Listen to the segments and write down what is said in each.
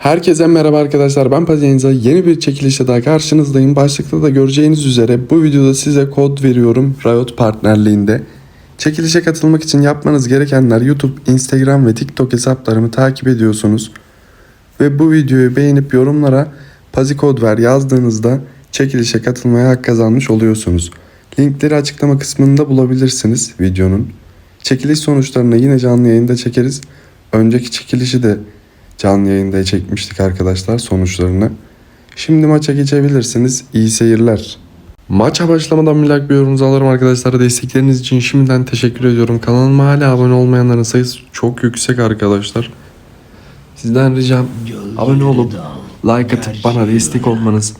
Herkese merhaba arkadaşlar ben Pazenza yeni bir çekilişte daha karşınızdayım. Başlıkta da göreceğiniz üzere bu videoda size kod veriyorum Riot partnerliğinde. Çekilişe katılmak için yapmanız gerekenler YouTube, Instagram ve TikTok hesaplarımı takip ediyorsunuz. Ve bu videoyu beğenip yorumlara Pazi kod ver yazdığınızda çekilişe katılmaya hak kazanmış oluyorsunuz. Linkleri açıklama kısmında bulabilirsiniz videonun. Çekiliş sonuçlarını yine canlı yayında çekeriz. Önceki çekilişi de canlı yayında çekmiştik arkadaşlar sonuçlarını. Şimdi maça geçebilirsiniz. İyi seyirler. Maça başlamadan like bir yorumunuzu alırım arkadaşlar. Destekleriniz için şimdiden teşekkür ediyorum. Kanalıma hala abone olmayanların sayısı çok yüksek arkadaşlar. Sizden ricam abone olup like atıp bana destek olmanız.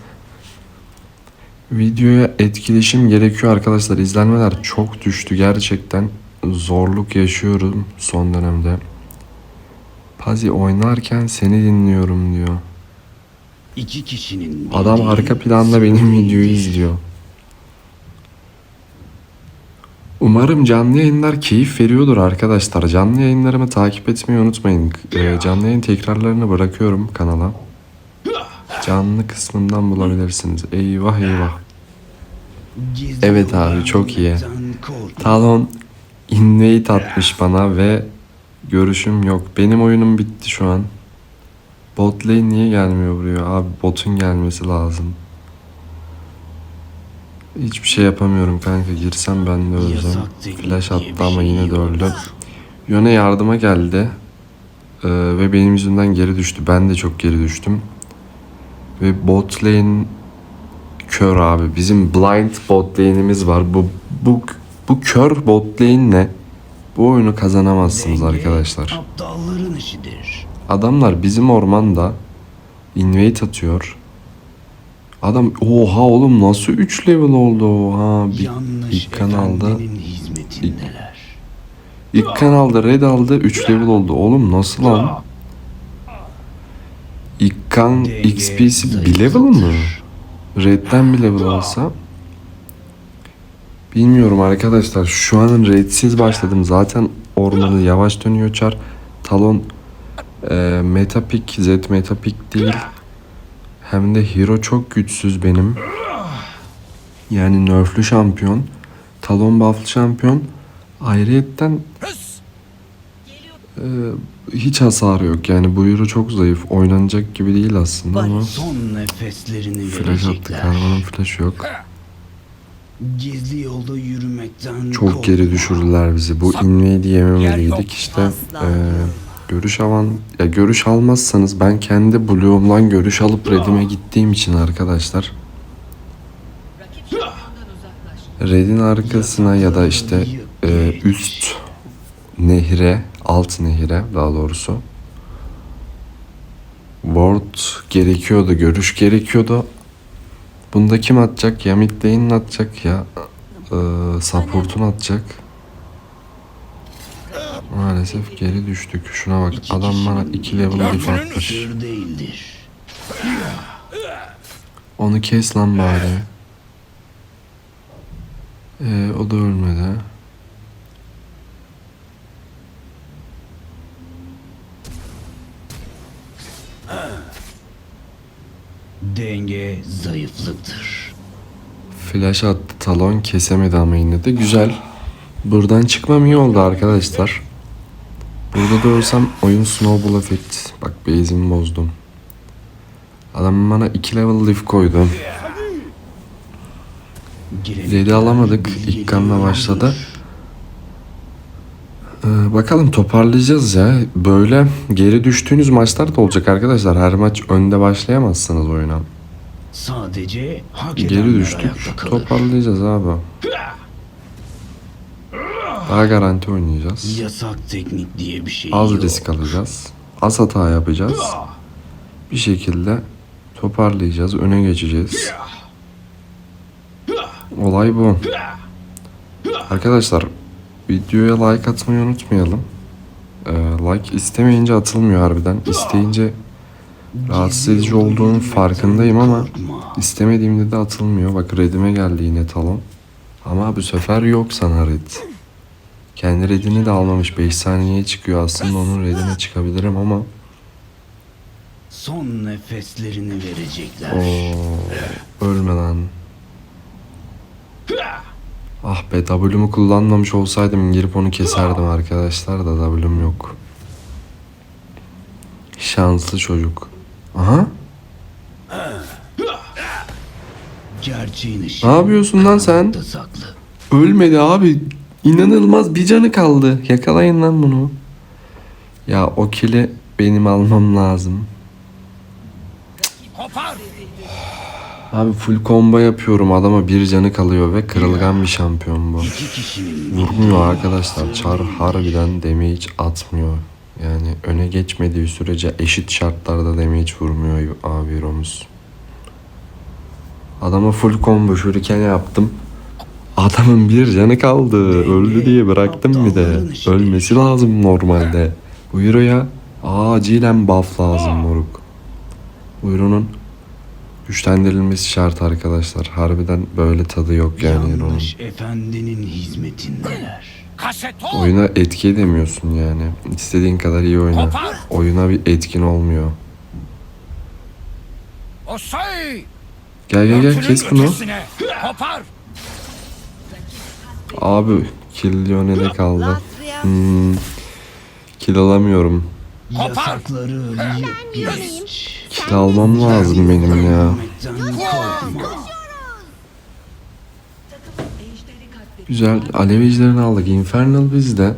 Videoya etkileşim gerekiyor arkadaşlar. İzlenmeler çok düştü gerçekten. Zorluk yaşıyorum son dönemde. Pazi oynarken seni dinliyorum diyor. İki kişinin Adam arka planda benim videoyu izliyor. Umarım canlı yayınlar keyif veriyordur arkadaşlar. Canlı yayınlarımı takip etmeyi unutmayın. Ee, canlı yayın tekrarlarını bırakıyorum kanala. Canlı kısmından bulabilirsiniz. Eyvah eyvah. Evet abi, çok iyi. Talon invade atmış bana ve görüşüm yok. Benim oyunum bitti şu an. Bot lane niye gelmiyor buraya? Abi botun gelmesi lazım. Hiçbir şey yapamıyorum kanka. Girsem ben de öleceğim. Flash attı ama şey yine de öldü. Yone yardıma geldi. Ee, ve benim yüzümden geri düştü. Ben de çok geri düştüm. Ve bot lane kör abi. Bizim blind bot lane'imiz var. Bu bu bu kör bot lane ne? Bu oyunu kazanamazsınız arkadaşlar. Aptalların işidir. Adamlar bizim ormanda invade atıyor. Adam oha oğlum nasıl 3 level oldu oha. Bir, Yanlış ilk kan aldı. efendinin hizmetindeler. İlk kan aldı red aldı 3 level oldu. Oğlum nasıl lan? İlk kan XP'si bir level mı? Red'den bir level olsa Bilmiyorum arkadaşlar şu an redsiz başladım. Zaten ormanı yavaş dönüyor çar. Talon e, metapik Z metapik değil. Hem de hero çok güçsüz benim. Yani nerflü şampiyon Talon bufflı şampiyon. Ayrıyetten e, hiç hasarı yok. Yani bu hero çok zayıf oynanacak gibi değil aslında ama Son nefeslerini Flash verecekler. Karman'ın flash'ı yok Gizli yolda yürümekten Çok geri düşürdüler bizi. Bu inveyi diyememeliydik işte. Eee, görüş alan ya görüş almazsanız ben kendi bloğumdan görüş alıp redime gittiğim için arkadaşlar redin arkasına ya da işte eee, üst nehre, alt nehre daha doğrusu ward gerekiyordu, görüş gerekiyordu. Bunda kim atacak? Ya mid lane'in atacak ya eee support'un atacak. Maalesef geri düştük. Şuna bak. İki Adam bana kişinin 2 level atmış. değildir. Onu kes lan bari. Ee, o da ölmedi. Zayıflıktır. Flash attı talon kesemedi ama yine de güzel. Buradan çıkmam iyi oldu arkadaşlar. Burada da ölsem oyun snowball effect. Bak base'imi bozdum. Adam bana 2 level lift koydu. Red'i alamadık. İlk kanla başladı. Ee, bakalım toparlayacağız ya. Böyle geri düştüğünüz maçlar da olacak arkadaşlar. Her maç önde başlayamazsınız oyuna. Sadece hak Geri düştük. Toparlayacağız abi. Daha garanti oynayacağız. Yasak teknik diye bir şey Az yok. risk alacağız. Az hata yapacağız. Bir şekilde toparlayacağız. Öne geçeceğiz. Olay bu. Arkadaşlar videoya like atmayı unutmayalım. Ee, like istemeyince atılmıyor harbiden. İsteyince rahatsız edici olduğunun farkındayım ama istemediğimde de atılmıyor. Bak redime geldi yine talon. Ama bu sefer yok sana red. Kendi redini de almamış 5 saniyeye çıkıyor aslında onun redine çıkabilirim ama Son nefeslerini verecekler. Oo, ölme lan. Ah be W'mu kullanmamış olsaydım girip onu keserdim arkadaşlar da W'm yok. Şanslı çocuk. Aha. Gerçeğin ışığı Ne yapıyorsun lan sen? saklı. Ölmedi abi. İnanılmaz bir canı kaldı. Yakalayın lan bunu. Ya o kili benim almam lazım. Abi full combo yapıyorum adama bir canı kalıyor ve kırılgan bir şampiyon bu. Vurmuyor arkadaşlar. Char harbiden damage atmıyor. Yani öne geçmediği sürece eşit şartlarda damage vurmuyor abi Hero'muz. Adama full combo shuriken yaptım. Adamın bir canı kaldı. Öldü diye bıraktım bir de. Ölmesi lazım normalde. Bu Hero'ya acilen buff lazım moruk. Bu Hero'nun güçlendirilmesi şart arkadaşlar. Harbiden böyle tadı yok yani yanlış efendinin hizmetindeler. Oyuna etki edemiyorsun yani. İstediğin kadar iyi oyna. Oyuna bir etkin olmuyor. Gel gel gel kes bunu. Abi kill Lionel'e kaldı. Hmm, kill alamıyorum. Kill almam lazım benim ya. Güzel. Alev ejderini aldık. Infernal bizde.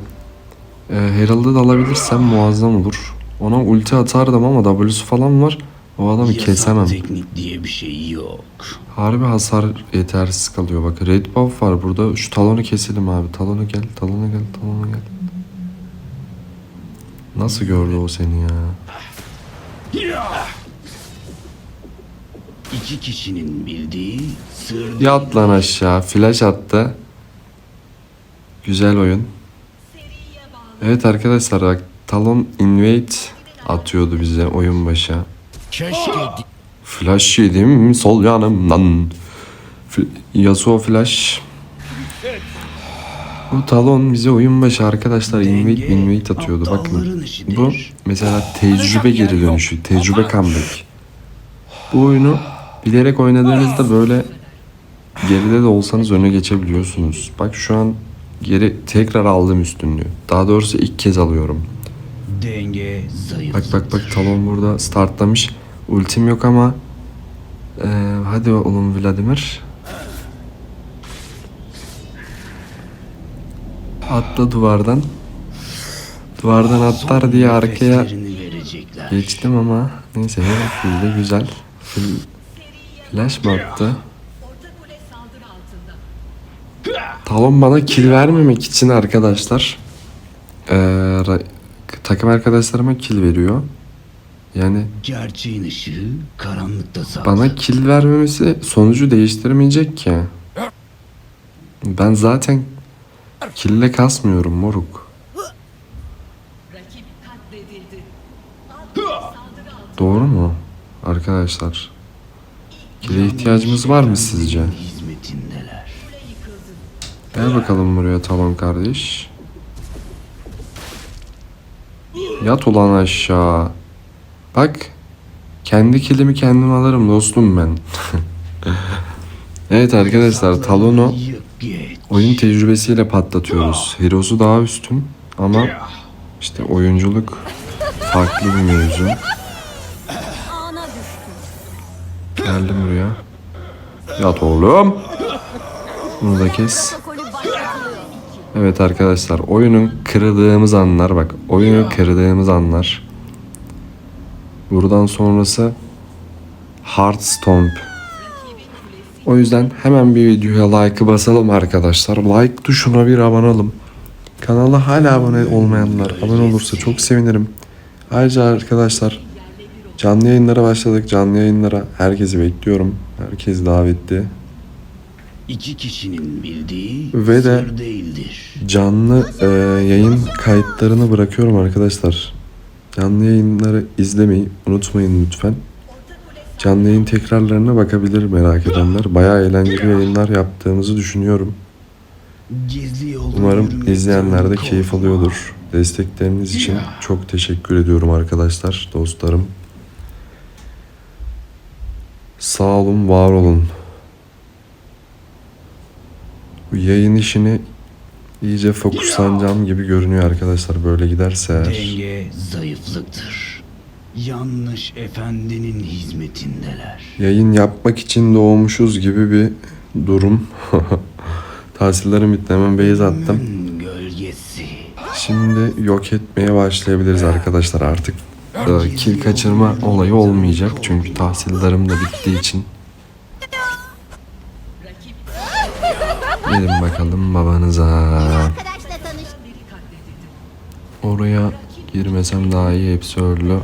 Ee, Herald'ı da alabilirsem muazzam olur. Ona ulti atardım ama W'su falan var. O adamı Yasak kesemem. teknik diye bir şey yok. Harbi hasar yetersiz kalıyor. Bak red buff var burada. Şu talonu keselim abi. Talonu gel, talonu gel, talonu gel. Nasıl gördü o seni ya? İki kişinin bildiği sır Yat lan aşağı. Flash attı. Güzel oyun. Evet arkadaşlar bak Talon invade atıyordu bize oyun. Keşke Flash yedim sol yanımdan. F- Yasuo flash. Bu Talon bize oyun başı arkadaşlar invade invade atıyordu. Bakın bu mesela tecrübe geri dönüşü, tecrübe comeback. Bu oyunu bilerek oynadığınızda böyle geride de olsanız öne geçebiliyorsunuz. Bak şu an geri tekrar aldım üstünlüğü. Daha doğrusu ilk kez alıyorum. denge zayıf. Bak bak bak Talon burada startlamış. Ultim yok ama eee, hadi oğlum Vladimir. Atla duvardan. Duvardan atlar diye arkaya geçtim ama neyse Herald de güzel. Fl- Flash mı attı? Talon bana kill vermemek için arkadaşlar eee, ra- takım arkadaşlarıma kill veriyor. Yani Gerçeğin ışığı karanlıkta saklı. bana kill vermemesi sonucu değiştirmeyecek ki. Ben zaten kille kasmıyorum moruk. Doğru mu arkadaşlar? Kile ihtiyacımız var mı sizce? Hizmetindeler. Gel bakalım buraya Talon kardeş. Yat ulan aşağı. Bak. Kendi kilimi kendim alırım dostum ben. evet arkadaşlar Talon'u oyun tecrübesiyle patlatıyoruz. Hero'su daha üstün ama işte oyunculuk farklı bir mevzu. Geldim buraya. Yat oğlum. Bunu da kes. Evet arkadaşlar oyunun kırdığımız anlar bak oyunu kırdığımız anlar. Buradan sonrası Heartstomp. O yüzden hemen bir videoya like'ı basalım arkadaşlar. Like tuşuna bir abanalım. Kanala hala abone olmayanlar abone olursa çok sevinirim. Ayrıca arkadaşlar canlı yayınlara başladık. Canlı yayınlara herkesi bekliyorum. Herkes davetli. İki kişinin bildiği Ve de- sır değildir. Canlı e, yayın kayıtlarını bırakıyorum arkadaşlar. Canlı yayınları izlemeyi unutmayın lütfen. Canlı yayın tekrarlarına bakabilir merak edenler. Bayağı eğlenceli yayınlar yaptığımızı düşünüyorum. Umarım izleyenler de keyif alıyordur. Destekleriniz için çok teşekkür ediyorum arkadaşlar, dostlarım. Sağ olun, var olun. Bu yayın işini iyice fokuslanacağım gibi görünüyor arkadaşlar böyle giderse eğer. Denge zayıflıktır. Yanlış efendinin hizmetindeler. Yayın yapmak için doğmuşuz gibi bir durum. Tahsillerim bitti hemen base attım. Gölgesi. Şimdi yok etmeye başlayabiliriz arkadaşlar artık. e, Kill kaçırma olayı olmayacak çünkü tahsillerim de bittiği için. Gelin bakalım babanıza. Oraya girmesem daha iyi hepsi öldü.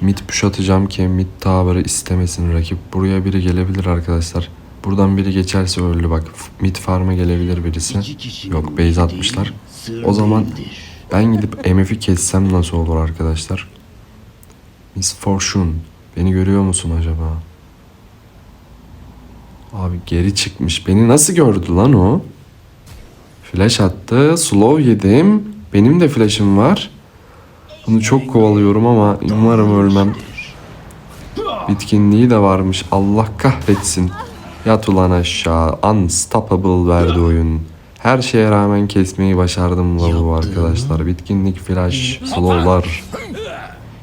Mid push atacağım ki mid tower'ı istemesin rakip. Buraya biri gelebilir arkadaşlar. Buradan biri geçerse öldü bak. Mid farm'a gelebilir birisi. Yok base atmışlar. O zaman ben gidip MF'i kessem nasıl olur arkadaşlar? Miss Fortune. Beni görüyor musun acaba? Abi geri çıkmış. Beni nasıl gördü lan o? Flash attı. Slow yedim. Benim de flash'ım var. Bunu çok kovalıyorum ama umarım ölmem. Bitkinliği de varmış. Allah kahretsin. Yat ulan aşağı. Unstoppable verdi oyun. Her şeye rağmen kesmeyi başardım lavu arkadaşlar. Bitkinlik, flash, slowlar.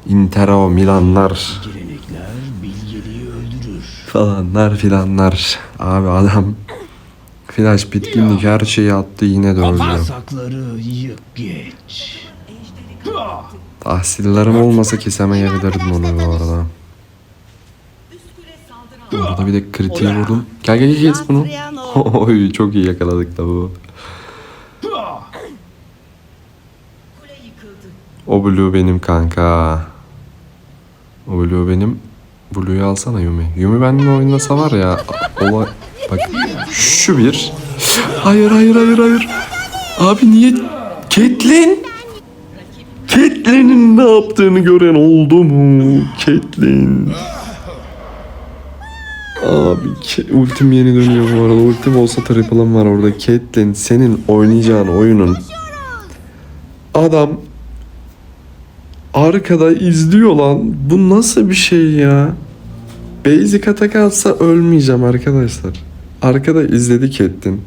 Intero, Milanlar. Falanlar filanlar. Abi adam flash, bitkinlik her şeyi attı yine de öldü. Sakları yık geç. Tahsillerim olmasa kesemeyebilirdim onu bu arada. Burada bir de kritiği vurdum. Gel gel gel kes bunu. Oy çok iyi yakaladık da bu. O blue benim kanka. O blue benim. Blue'yu alsana Yumi. Yumi benimle oynasa var ya. Ola... Bak şu bir. Hayır hayır hayır hayır. Abi niye? Caitlyn. Caitlyn'in ne yaptığını gören oldu mu? Caitlyn. Abi ultim yeni dönüyor bu arada. Ultim olsa triple'ım var orada. Caitlyn senin oynayacağın oyunun. Adam arkada izliyor lan. Bu nasıl bir şey ya? Basic atak alsa ölmeyeceğim arkadaşlar. Arkada izledi Caitlyn.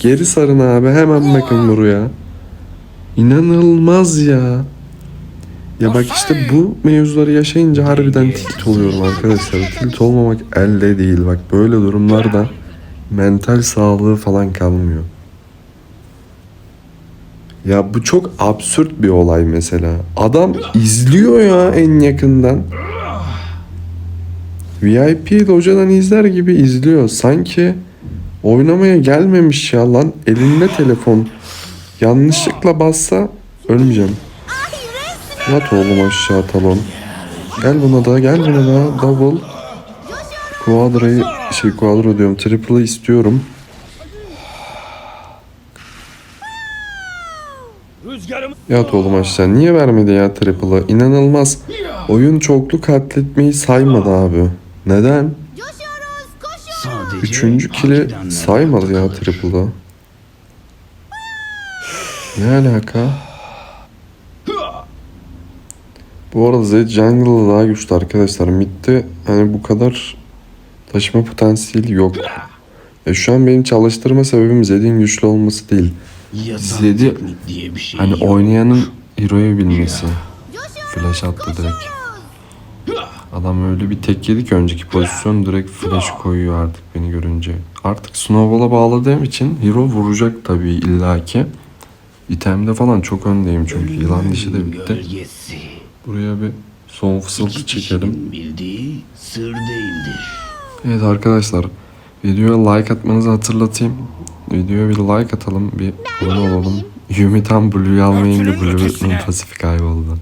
Geri sarın abi hemen bakın buraya. İnanılmaz ya. Ya bak işte bu mevzuları yaşayınca harbiden tilt oluyorum arkadaşlar. Tilt olmamak elde değil. Bak böyle durumlarda mental sağlığı falan kalmıyor. Ya bu çok absürt bir olay mesela. Adam izliyor ya en yakından. VIP locadan izler gibi izliyor. Sanki oynamaya gelmemiş ya lan. Elinde telefon. Yanlışlıkla bassa ölmeyeceğim. Yat oğlum aşağı talon. Gel buna da gel buna da double. Quadra'yı şey quadro diyorum triple'ı istiyorum. Yat oğlum aşağı. Niye vermedi ya triple'ı? İnanılmaz. Oyun çoklu katletmeyi saymadı abi. Neden? Coşuyoruz, koşuyoruz. Sadece Üçüncü kili saymadı ya triple'da. Ne alaka? Bu arada Zed Jungle'da daha güçlü arkadaşlar. Mid'de hani bu kadar taşıma potansiyeli yok. Ya şu an benim çalıştırma sebebim Zed'in güçlü olması değil. Teknik diye bir şey hani yok. oynayanın hero'yu bilmesi. Flash attı direkt. Adam öyle bir tek yedi ki önceki pozisyon direkt flash koyuyor artık beni görünce. Artık snowball'a bağladığım için hero vuracak tabii illaki. İtemde falan çok öndeyim çünkü yılan dişi de bitti. Buraya bir son fısıltı çekelim. kişinin bildiği sır değildir. Evet arkadaşlar videoya like atmanızı hatırlatayım. Videoya bir like atalım bir abone olalım. Yumi tam Blue'yu almayınca Blue'nun pasifi kayboldu.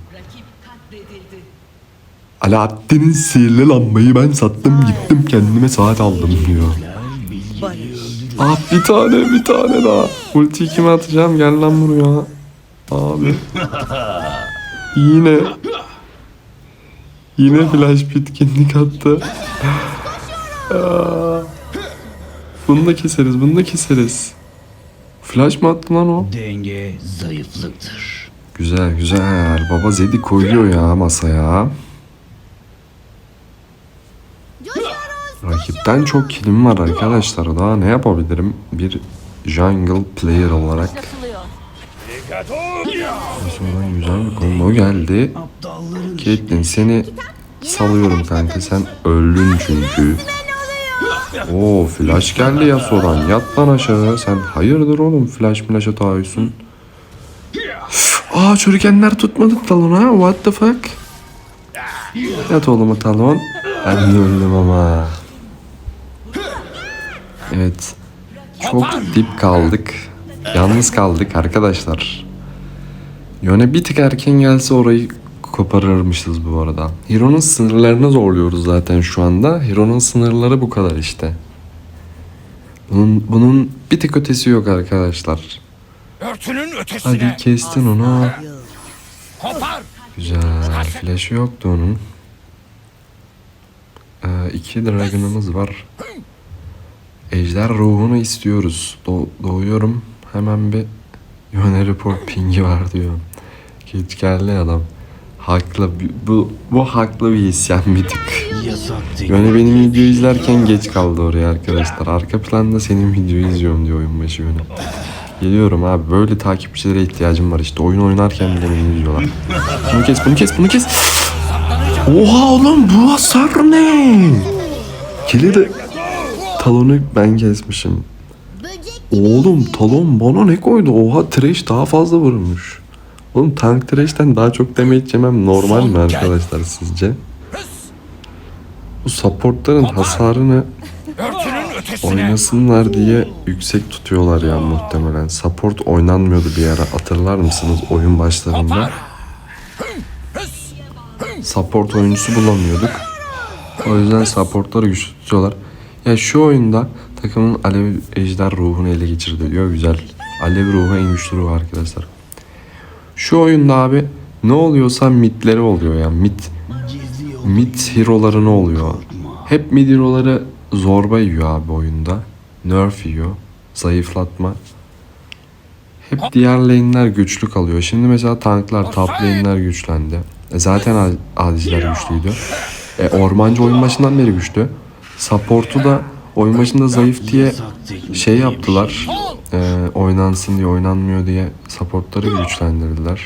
Alaaddin'in sihirli lambayı ben sattım gittim kendime saat aldım diyor. Ah bir tane bir tane daha. Ultiyi kime atacağım? Gel lan buraya. Abi. Yine. Yine flash bitkinlik attı. Bunu da keseriz, bunu da keseriz. Flash mı attı lan o? Denge zayıflıktır. Güzel güzel. Baba Zed'i koyuyor ya masaya. Rakipten çok kilim var arkadaşlar. Daha ne yapabilirim? Bir jungle player olarak. Sonra güzel bir combo geldi. Caitlyn seni salıyorum kanka. Sen öldün çünkü. Oo flash geldi Yasuo'dan. Yat lan aşağı. Sen hayırdır oğlum flash flash'a tahayyüsün. Aa çürükenler tutmadık talon ha. What the fuck? Yat oğlum talon. Ben öldüm ama. Evet. Çok dip kaldık. Yalnız kaldık arkadaşlar. Yöne bir tık erken gelse orayı koparırmışız bu arada. Hero'nun sınırlarını zorluyoruz zaten şu anda. Hero'nun sınırları bu kadar işte. Bunun, bunun bir tık ötesi yok arkadaşlar. Örtünün ötesine. Hadi kestin onu. Kopar. Güzel. Flash yoktu onun. Ee, iki dragon'ımız var. Ejder ruhunu istiyoruz. Do- doğuyorum. Hemen bir Yone report pingi var diyor. Geç geldi adam. Haklı. Bu, bu haklı bir isyan bir tık. yasak Yone benim videoyu izlerken geç kaldı oraya arkadaşlar. Arka planda senin videoyu izliyorum diyor oyun başı Yone. Geliyorum abi böyle takipçilere ihtiyacım var işte oyun oynarken bile beni izliyorlar. Bunu kes bunu kes bunu kes. Oha oğlum bu hasar ne? Kili de talonu ben kesmişim. Oğlum talon bana ne koydu? Oha trash daha fazla vurmuş. Oğlum tank trash'ten daha çok damage yemem normal mi arkadaşlar sizce? Bu supportların hasarını oynasınlar diye yüksek tutuyorlar ya muhtemelen. Support oynanmıyordu bir ara hatırlar mısınız oyun başlarında? Support oyuncusu bulamıyorduk. O yüzden supportları güçlü tutuyorlar. Ya şu oyunda takımın alev ejder ruhunu ele geçirdi diyor. Güzel. Alev ruhu en güçlü ruh arkadaşlar. Şu oyunda abi ne oluyorsa midleri oluyor ya. Yol mid hero'ları ne oluyor? Hep mid hero'ları zorba yiyor abi oyunda. Nerf yiyor. Zayıflatma. Hep diğer lane'ler güçlü kalıyor. Şimdi mesela tanklar, top lane'ler güçlendi. E zaten ad- adiciler güçlüydü. E ormancı oyun başından beri güçlü. Support'u da oyun başında zayıf diye şey yaptılar. E, oynansın diye oynanmıyor diye supportları güçlendirdiler.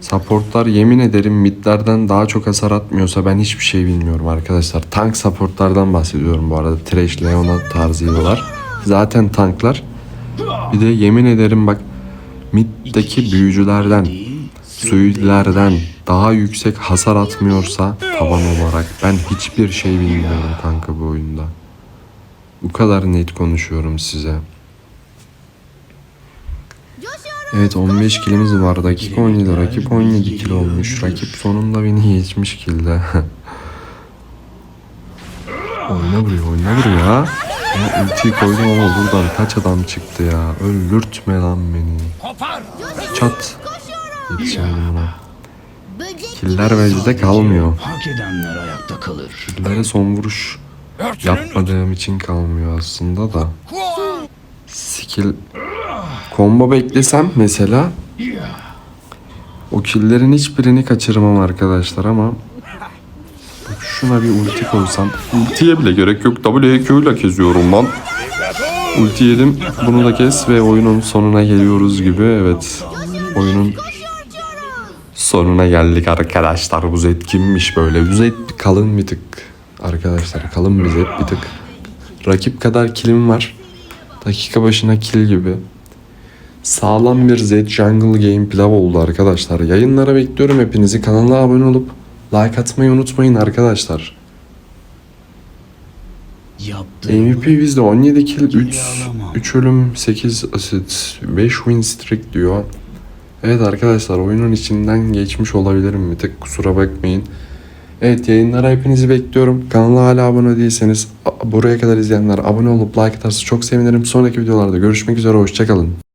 Supportlar yemin ederim midlerden daha çok hasar atmıyorsa ben hiçbir şey bilmiyorum arkadaşlar. Tank supportlardan bahsediyorum bu arada. Thresh, Leona tarzı hero'lar. Zaten tanklar. Bir de yemin ederim bak middeki büyücülerden, değil, suitlerden daha yüksek hasar atmıyorsa taban olarak ben hiçbir şey bilmiyorum kanka bu oyunda. Bu kadar net konuşuyorum size. Evet 15 kilimiz var. Dakika 17. Rakip 17 kilo olmuş. Rakip sonunda beni geçmiş kilde. oyna buraya oyna buraya. Ya ultiyi koydum ama buradan kaç adam çıktı ya. Öldürtme lan beni. Çat. Yetişemedim buna. Killer vezde kalmıyor. Hak edenler ayakta kalır. Killere son vuruş yapmadığım için kalmıyor aslında da. Skill combo beklesem mesela o killerin hiçbirini kaçırmam arkadaşlar ama şuna bir ulti koysam ultiye bile gerek yok. WQ ile kesiyorum lan. Ulti yedim bunu da kes ve oyunun sonuna geliyoruz gibi. Evet oyunun sonuna geldik arkadaşlar. Bu zed kimmiş böyle? Bu zed kalın bir tık. Arkadaşlar kalın bir zed bir tık. Rakip kadar kilim var. Dakika başına kill gibi. Sağlam bir Z Jungle Game pilav oldu arkadaşlar. Yayınlara bekliyorum hepinizi. Kanala abone olup like atmayı unutmayın arkadaşlar. Yaptığım MVP bizde 17 kill, 3, alamam. 3 ölüm, 8 asit, 5 win streak diyor. Evet arkadaşlar oyunun içinden geçmiş olabilirim bir tık kusura bakmayın. Evet yayınlara hepinizi bekliyorum. Kanala hala abone değilseniz buraya kadar izleyenler abone olup like atarsa çok sevinirim. Sonraki videolarda görüşmek üzere hoşçakalın.